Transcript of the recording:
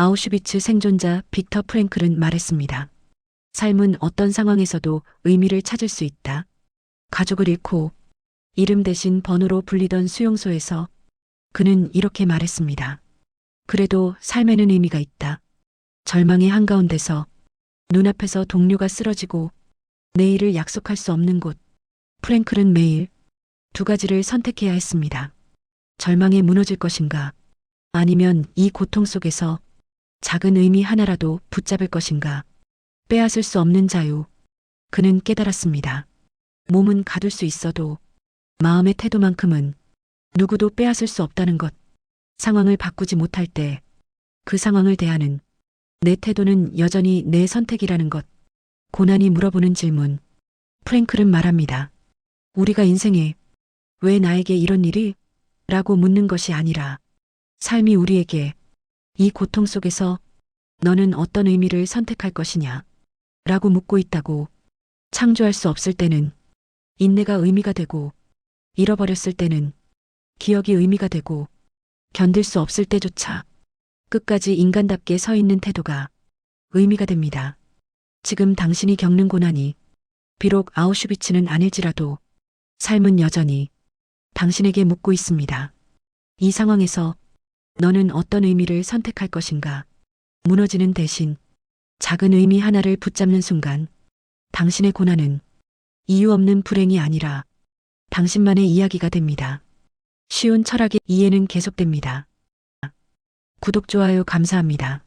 아우슈비츠 생존자 빅터 프랭클은 말했습니다. 삶은 어떤 상황에서도 의미를 찾을 수 있다. 가족을 잃고 이름 대신 번호로 불리던 수용소에서 그는 이렇게 말했습니다. 그래도 삶에는 의미가 있다. 절망의 한가운데서 눈앞에서 동료가 쓰러지고 내일을 약속할 수 없는 곳. 프랭클은 매일 두 가지를 선택해야 했습니다. 절망에 무너질 것인가 아니면 이 고통 속에서 작은 의미 하나라도 붙잡을 것인가 빼앗을 수 없는 자유. 그는 깨달았습니다. 몸은 가둘 수 있어도 마음의 태도만큼은 누구도 빼앗을 수 없다는 것. 상황을 바꾸지 못할 때 그 상황을 대하는 내 태도는 여전히 내 선택이라는 것. 고난이 물어보는 질문. 프랭클은 말합니다. 우리가 인생에 왜 나에게 이런 일이? 라고 묻는 것이 아니라 삶이 우리에게 이 고통 속에서 너는 어떤 의미를 선택할 것이냐? 라고 묻고 있다고 창조할 수 없을 때는 인내가 의미가 되고 잃어버렸을 때는 기억이 의미가 되고 견딜 수 없을 때조차 끝까지 인간답게 서 있는 태도가 의미가 됩니다. 지금 당신이 겪는 고난이 비록 아우슈비츠는 아닐지라도 삶은 여전히 당신에게 묻고 있습니다. 이 상황에서 너는 어떤 의미를 선택할 것인가? 무너지는 대신 작은 의미 하나를 붙잡는 순간 당신의 고난은 이유 없는 불행이 아니라 당신만의 이야기가 됩니다. 쉬운 철학의 이해는 계속됩니다. 구독, 좋아요 감사합니다.